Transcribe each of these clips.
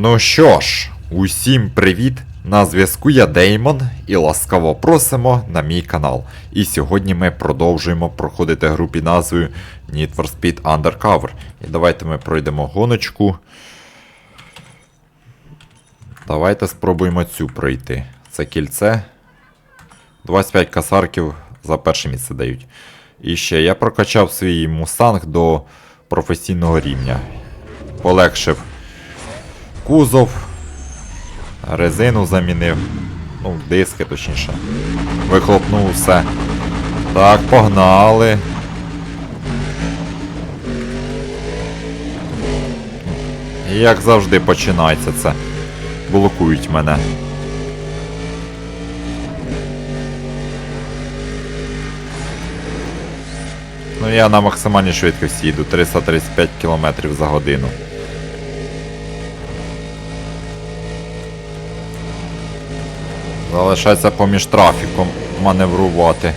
Ну що ж, усім привіт! На зв'язку я Деймон і ласкаво просимо на мій канал. І сьогодні ми продовжуємо проходити гру під назвою Need for Speed Undercover. І давайте ми пройдемо гоночку. Давайте спробуємо цю пройти. Це кільце. 25 касарків за перше місце дають. І ще я прокачав свій мустанг до професійного рівня. Полегшив кузов, резину замінив, ну, диски точніше. Вихлопнув все. Так, погнали. Як завжди починається це. Блокують мене. Ну я на максимальній швидкості їду 335 км за годину. Залишається поміж трафіком маневрувати.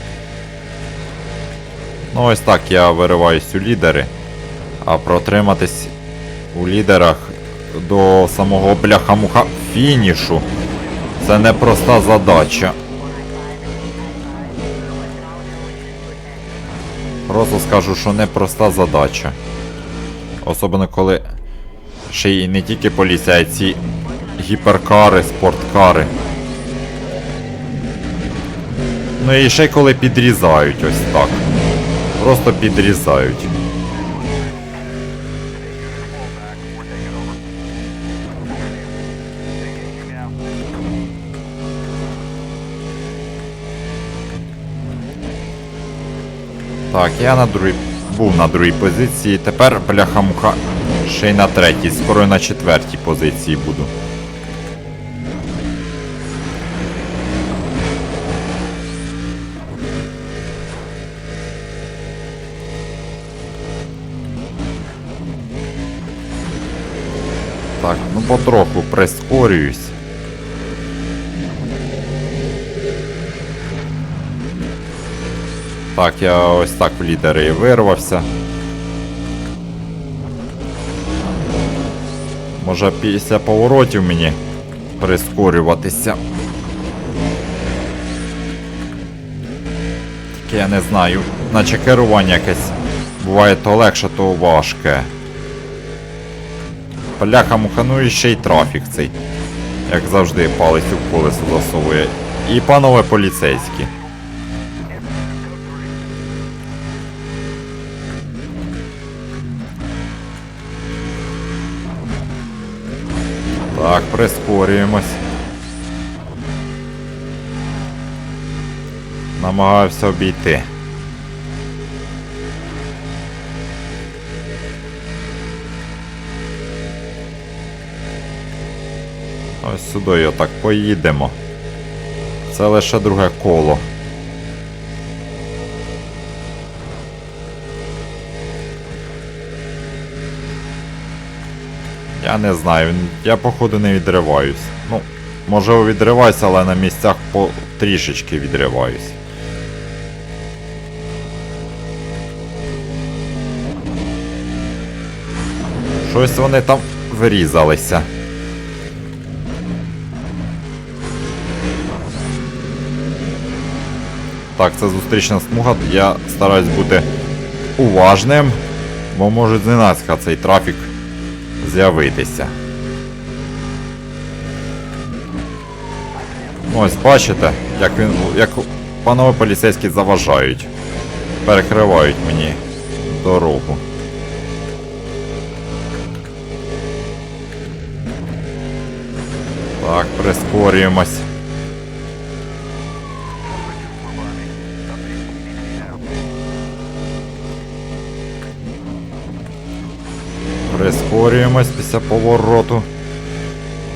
Ну ось так я вириваюсь у лідери. А протриматись у лідерах до самого бляха-муха фінішу. Це непроста задача. Просто скажу, що непроста задача. Особливо коли ще й не тільки поліція, а ці гіперкари, спорткари. Ну і ще коли підрізають ось так. Просто підрізають. Так, я на другій був на другій позиції, тепер бляха-муха ще й на третій, скоро на четвертій позиції буду. Потроху прискорююсь. Так, я ось так в лідери і вирвався. Може після поворотів мені прискорюватися. Тільки я не знаю, наче керування якесь буває то легше, то важке. Бляха муха, і ще й трафік цей. Як завжди, палець у колесо засовує. І панове поліцейські. Так, прискорюємось. Намагався обійти. Ось сюди отак поїдемо. Це лише друге коло. Я не знаю, я походу не відриваюсь. Ну, може відриваюсь, але на місцях по трішечки відриваюсь. Щось вони там вирізалися. Так, це зустрічна смуга. Я стараюсь бути уважним, бо може зненацька цей трафік з'явитися. Ось бачите, як він. як панове поліцейські заважають. Перекривають мені дорогу. Так, прискорюємось. Прискорюємось після повороту.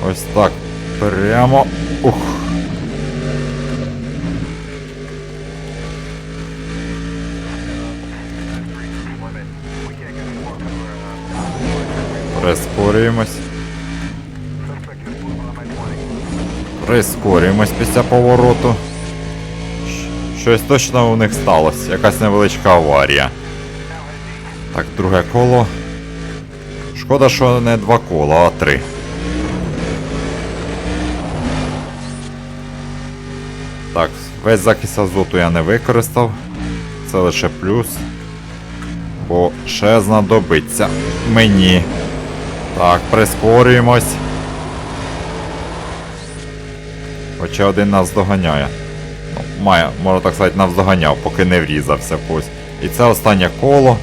Ось так. Прямо. Ух. Прискорюємось. Прискорюємось після повороту. Щось точно у них сталося. Якась невеличка аварія. Так, друге коло. Шкода, що не два кола, а три. Так, весь захист азоту я не використав. Це лише плюс. Бо ще знадобиться мені. Так, прискорюємось. Хоча один нас доганяє. Ну, має, можна так сказати, навздоганяв, поки не врізався. Ось. І це останнє коло.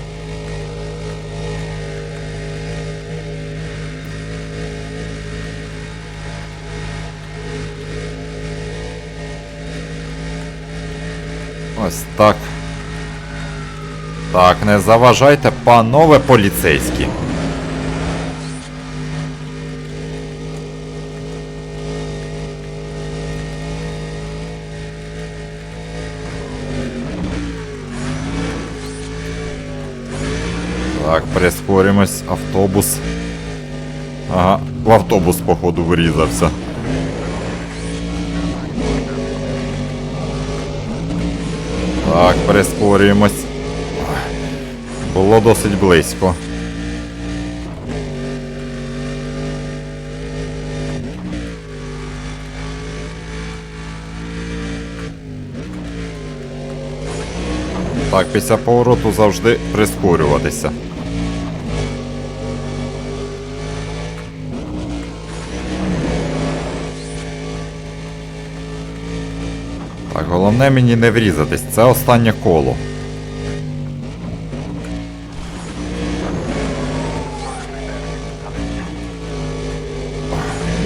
Ось так. Так, не заважайте, панове поліцейські. Так, прискоримось, автобус. Ага, в автобус, походу, врізався. Так, прискорюємось. Було досить близько. Так, після повороту завжди прискорюватися. Так, головне мені не врізатись, це останнє коло.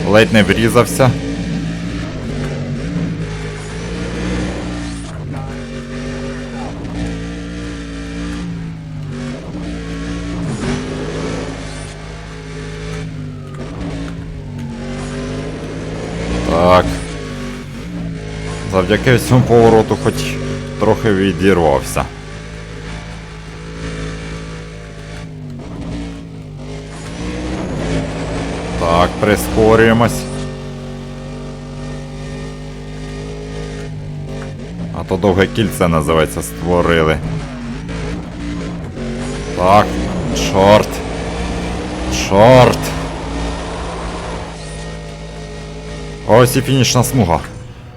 Ледь не врізався. Завдяки цьому повороту хоч трохи відірвався. Так, прискорюємось. А то довге кільце називається створили. Так, чорт. Чорт. Ось і фінішна смуга.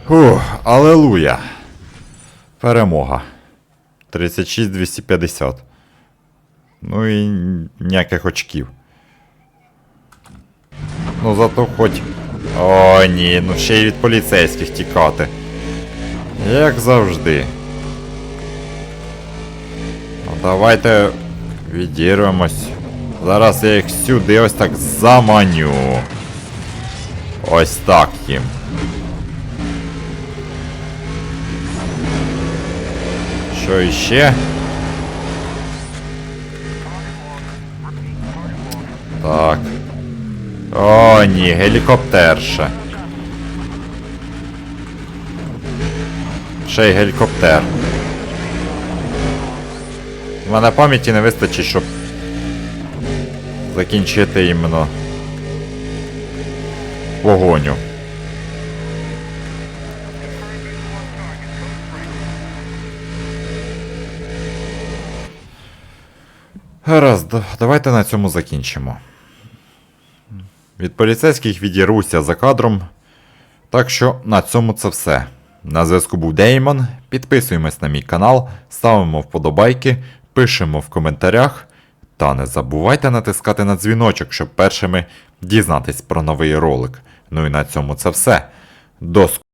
Фух, алелуя. Перемога. 36-250. Ну і ніяких очків. Ну зато хоч. О, ні, ну ще й від поліцейських тікати. Як завжди. Ну давайте відірвемось. Зараз я їх сюди ось так заманю. Ось так їм. Що іще? Так. О, ні, гелікоптерша. Ще й гелікоптер. У мене пам'яті не вистачить, щоб закінчити іменно погоню. Гаразд, давайте на цьому закінчимо. Від поліцейських відіруся за кадром. Так що на цьому це все. На зв'язку був Деймон. Підписуємось на мій канал, ставимо вподобайки, пишемо в коментарях. Та не забувайте натискати на дзвіночок, щоб першими дізнатись про новий ролик. Ну і на цьому це все. До!